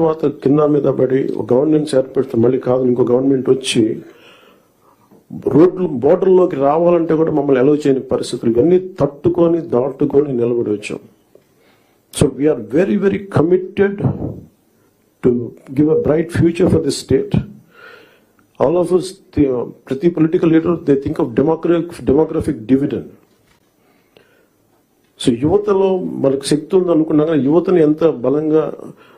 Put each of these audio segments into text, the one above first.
తర్వాత కింద మీద పడి ఒక గవర్నెన్స్ ఏర్పడితే మళ్ళీ కాదు ఇంకో గవర్నమెంట్ వచ్చి రోడ్లు బోర్డర్లోకి రావాలంటే కూడా మమ్మల్ని ఎలవ్ చేయని పరిస్థితులు. ఇవన్నీ తట్టుకొని దాటుకొని నిలబడి వచ్చాం. So we are very very committed to give a bright future for the state all of ప్రతి political leader they think of democratic demographic dividend so యువతలో మనకు శక్తి ఉంది అనుకున్నా కానీ యువతని ఎంత బలంగా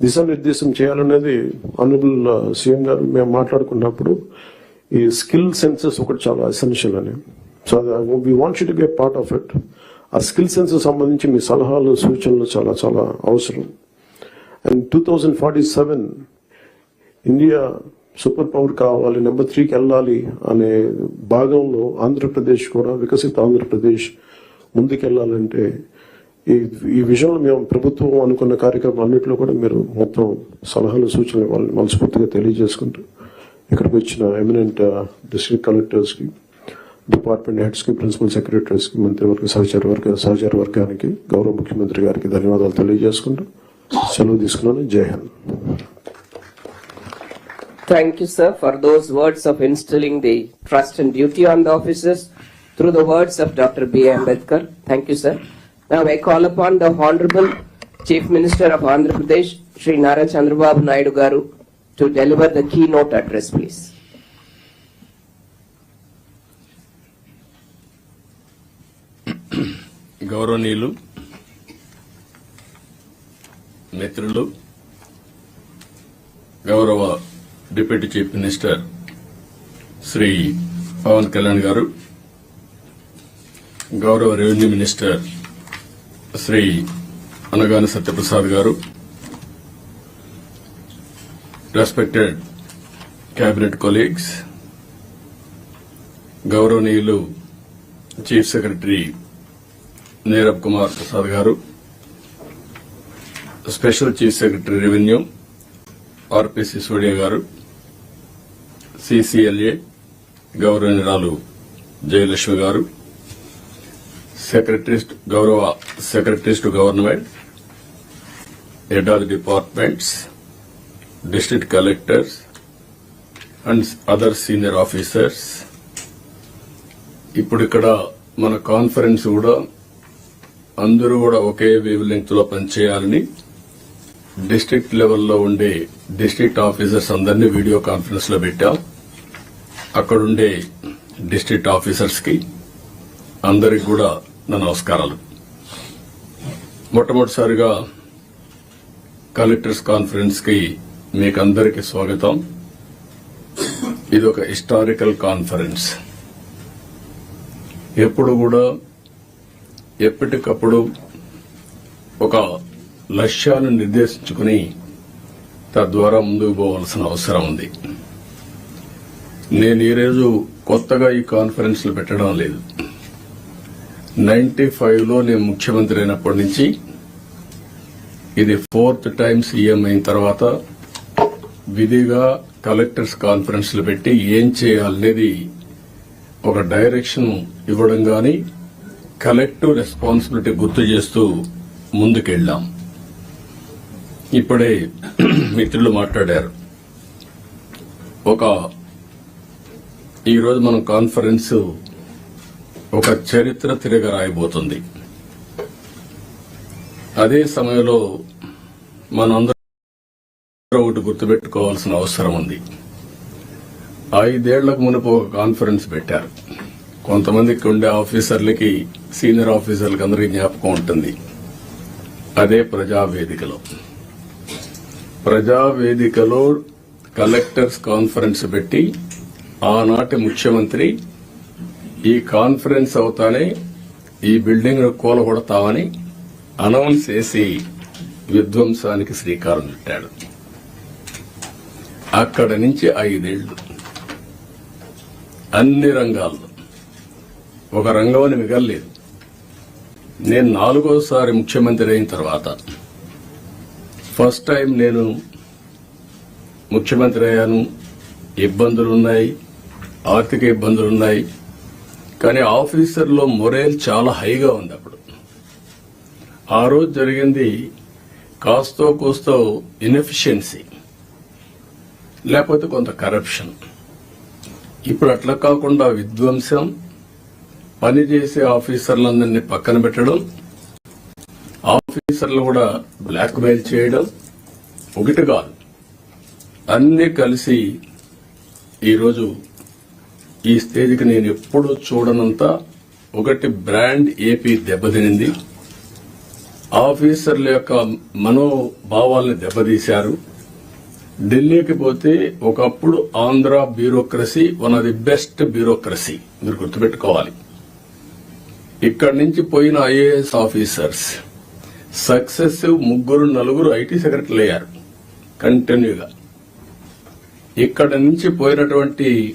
దిశానిర్దేశం చేయాలనేది ఆనరబుల్ సీఎం uh, గారు మేము మాట్లాడుకున్నప్పుడు ఈ స్కిల్ సెన్సెస్ ఒకటి చాలా ఎసెన్షియల్ అని. So we want to be part of it ఆ స్కిల్ సెన్సెస్ సంబంధించి మీ సలహాలు సూచనలు చాలా చాలా అవసరం. And two thousand forty seven India super power కావాలి నెంబర్ త్రీకి వెళ్ళాలి అనే భాగంలో ఆంధ్రప్రదేశ్ కూడా వికసిత ఆంధ్రప్రదేశ్ ముందుకెళ్ళాలంటే ఈ ఈ విషయంలో మేము ప్రభుత్వం అనుకున్న కార్యక్రమం అన్నింటిలో కూడా మీరు మొత్తం సలహాలు సూచనలు వాళ్ళని మనస్ఫూర్తిగా తెలియజేసుకుంటూ ఇక్కడికి వచ్చిన ఎమినెంట్ డిస్ట్రిక్ట్ కలెక్టర్స్కి డిపార్ట్మెంట్ హెడ్స్కి ప్రిన్సిపల్ సెక్రటరీస్కి మంత్రివర్గ సహచార వర్గ సహచార వర్గానికి గౌరవ ముఖ్యమంత్రి గారికి ధన్యవాదాలు తెలియజేసుకుంటూ సెలవు తీసుకున్నాను జై Hind Thank you, sir, for those words of instilling the trust and duty on the officers through the words of Dr. B. Ambedkar. Thank you, sir. Now I call upon the Honorable Chief Minister of Andhra Pradesh, Sri Nara Chandrababu Naidu Garu, to deliver the keynote address, please. గౌరవనీయులు మిత్రులు గౌరవ deputy chief minister Shri Pawan Kalyan garu గౌరవ revenue minister Shri Anagani Satyaprasad garu respected cabinet colleagues గౌరవనీయులు chief secretary Nirabh Kumar Prasad garu special chief secretary revenue RP Sisodia garu CCLA గౌరవనీయురాలు Jayalakshmi garu secretaries గౌరవ secretaries to government head of departments district collectors and other senior officers. ఇప్పుడు ఇక్కడ మన conference కూడా అందరూ కూడా ఒకే wave లెంగ్త్లో పనిచేయాలని district లెవెల్లో ఉండే డిస్ట్రిక్ట్ ఆఫీసర్స్ అందరినీ వీడియో కాన్ఫరెన్స్లో పెట్టాం. అక్కడుండే డిస్ట్రిక్ట్ ఆఫీసర్స్కి అందరికి కూడా నా నమస్కారాలు. మొట్టమొదటిసారిగా కలెక్టర్స్ కాన్ఫరెన్స్కి మీకు అందరికీ స్వాగతం. ఇది ఒక హిస్టారికల్ కాన్ఫరెన్స్. ఎప్పుడు కూడా ఎప్పటికప్పుడు ఒక లక్ష్యాన్ని నిర్దేశించుకుని తద్వారా ముందుకు పోవాల్సిన అవసరం ఉంది. నేను ఈరోజు కొత్తగా ఈ కాన్ఫరెన్స్లు పెట్టడం లేదు. నైన్టీ ఫైవ్లో నేను ముఖ్యమంత్రి అయినప్పటి నుంచి ఇది ఫోర్త్ టైం సీఎం అయిన తర్వాత విధిగా కలెక్టర్స్ కాన్ఫరెన్స్లు పెట్టి ఏం చేయాలనేది ఒక డైరెక్షన్ ఇవ్వడం గాని కలెక్టివ్ రెస్పాన్సిబిలిటీ గుర్తు చేస్తూ ముందుకెళ్ళాం ఇప్పుడే మిత్రులు మాట్లాడారు. ఒక ఈరోజు మనం కాన్ఫరెన్స్ ఒక చరిత్ర తిరగ రాయబోతుంది అదే సమయంలో మనందరం ఒకటి గుర్తుపెట్టుకోవాల్సిన అవసరం ఉంది. ఐదేళ్ళకు మునుపు ఒక కాన్ఫరెన్స్ పెట్టారు. కొంతమందికి ఉండే ఆఫీసర్లకి సీనియర్ ఆఫీసర్లకి అందరికీ జ్ఞాపకం ఉంటుంది. అదే ప్రజావేదికలో. ప్రజావేదికలో కలెక్టర్స్ కాన్ఫరెన్స్ పెట్టి ఆనాటి ముఖ్యమంత్రి ఈ కాన్ఫరెన్స్ అవుతానే ఈ బిల్డింగ్ కూలగొడతామని అనౌన్స్ చేసి విధ్వంసానికి శ్రీకారం చుట్టాడు. అక్కడ నుంచి ఐదేళ్ళు. అన్ని రంగాల్లో. ఒక రంగం అని మిగల్లేదు. నేను నాలుగోసారి ముఖ్యమంత్రి అయిన తర్వాత ఫస్ట్ టైం నేను ముఖ్యమంత్రి అయ్యాను. ఇబ్బందులున్నాయి. ఆర్థిక ఇబ్బందులున్నాయి. కానీ ఆఫీసర్లో మొరేల్ చాలా హైగా ఉంది అప్పుడు. ఆ రోజు జరిగింది కాస్తో కూస్తో ఇన్ఎఫిషియన్సీ లేకపోతే కొంత కరప్షన్. ఇప్పుడు అట్లా కాకుండా విధ్వంసం పనిచేసే ఆఫీసర్లందరినీ పక్కన పెట్టడం ఆఫీసర్లు కూడా బ్లాక్ మెయిల్ చేయడం ఒకటి కాదు. అన్నీ కలిసి ఈరోజు ఈ స్టేజ్కి నేను ఎప్పుడూ చూడనంత ఒకటి బ్రాండ్ ఏపీ దెబ్బతినింది. ఆఫీసర్ల యొక్క మనోభావాల్ని దెబ్బతీశారు. ఢిల్లీకి పోతే ఒకప్పుడు Andhra bureaucracy one of the best bureaucracy. మీరు గుర్తుపెట్టుకోవాలి. ఇక్కడి నుంచి పోయిన ఐఏఎస్ ఆఫీసర్స్ సక్సెసివ్ ముగ్గురు నలుగురు ఐటీ సెక్రటరీలు అయ్యారు. కంటిన్యూగా. ఇక్కడ నుంచి పోయినటువంటి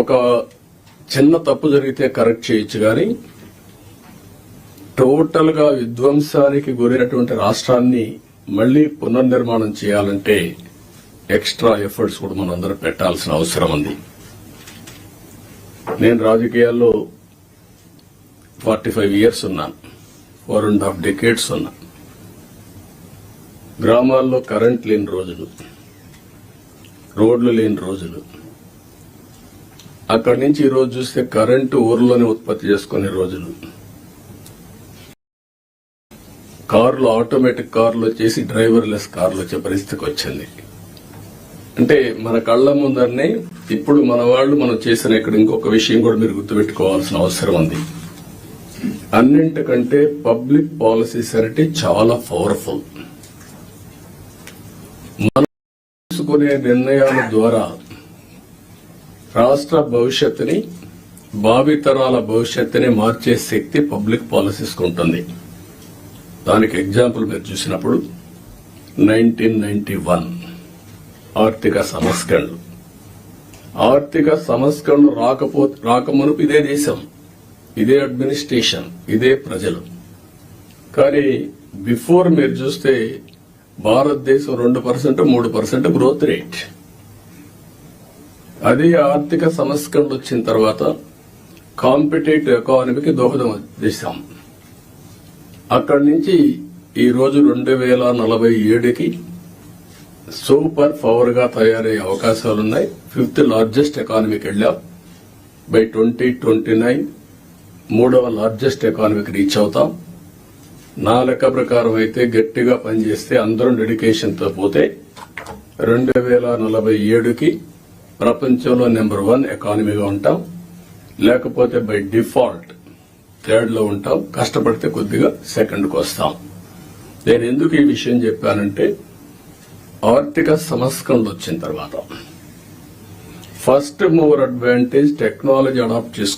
ఒక చిన్న తప్పు జరిగితే కరెక్ట్ చేయొచ్చు కానీ టోటల్గా విధ్వంసానికి గురైనటువంటి రాష్ట్రాన్ని మళ్ళీ పునర్నిర్మాణం చేయాలంటే ఎక్స్ట్రా ఎఫర్ట్స్ కూడా మనం పెట్టాల్సిన అవసరం ఉంది. నేను రాజకీయాల్లో ఫార్టీ ఫైవ్ ఇయర్స్ ఉన్నాను ఫోర్ అండ్ హాఫ్ డెకేడ్స్ ఉన్నా. గ్రామాల్లో కరెంట్ లేని రోజులు రోడ్లు లేని రోజులు అక్కడి నుంచి ఈరోజు చూస్తే కరెంటు ఊర్లోనే ఉత్పత్తి చేసుకునే రోజులు. కార్లు ఆటోమేటిక్ కార్లు వచ్చేసి డ్రైవర్లెస్ కార్లు వచ్చే పరిస్థితికి వచ్చింది. అంటే మన కళ్ళ ముందరనే ఇప్పుడు మన వాళ్ళు మనం చేసిన ఇక్కడ ఇంకొక విషయం కూడా మీరు గుర్తుపెట్టుకోవాల్సిన అవసరం ఉంది. అన్నింటికంటే పబ్లిక్ పాలసీస్ అంటే చాలా పవర్ఫుల్. మనం తీసుకునే నిర్ణయాల ద్వారా రాష్ట్ర భవిష్యత్తుని భావితరాల భవిష్యత్తుని మార్చే శక్తి పబ్లిక్ పాలసీస్ ఉంటుంది. దానికి ఎగ్జాంపుల్ మీరు చూసినప్పుడు నైన్టీన్ నైన్టీ వన్ ఆర్థిక సంస్కరణలు. ఆర్థిక సంస్కరణలు రాకపో రాకమునుపు ఇదే దేశం ఇదే అడ్మినిస్ట్రేషన్ ఇదే ప్రజలు. కానీ బిఫోర్ మీరు చూస్తే భారతదేశం రెండు పర్సెంట్ మూడు పర్సెంట్ గ్రోత్ రేట్. అదే ఆర్థిక సంస్కరణ వచ్చిన తర్వాత కాంపిటేటివ్ ఎకానమీకి దోహదం చేశాం. అక్కడి నుంచి ఈ రోజు రెండు వేల నలభై ఏడుకి సూపర్ పవర్గా తయారయ్యే అవకాశాలున్నాయి. ఫిఫ్త్ లార్జెస్ట్ ఎకానమీకి వెళ్ళాం. బై ట్వంటీ ట్వంటీ నైన్ మూడవ లార్జెస్ట్ ఎకానమీకి రీచ్ అవుతాం. నా లెక్క ప్రకారం అయితే గట్టిగా పనిచేస్తే అందరం డెడికేషన్తో పోతే రెండు వేల నలభై ఏడుకి ప్రపంచంలో నెంబర్ వన్ ఎకానమీగా ఉంటాం. లేకపోతే బై డిఫాల్ట్ థర్డ్లో ఉంటాం. కష్టపడితే కొద్దిగా సెకండ్కి వస్తాం. నేను ఎందుకు ఈ విషయం చెప్పానంటే ఆర్థిక సంస్కరణలు వచ్చిన తర్వాత. First mover advantage technology adopt చేసుకో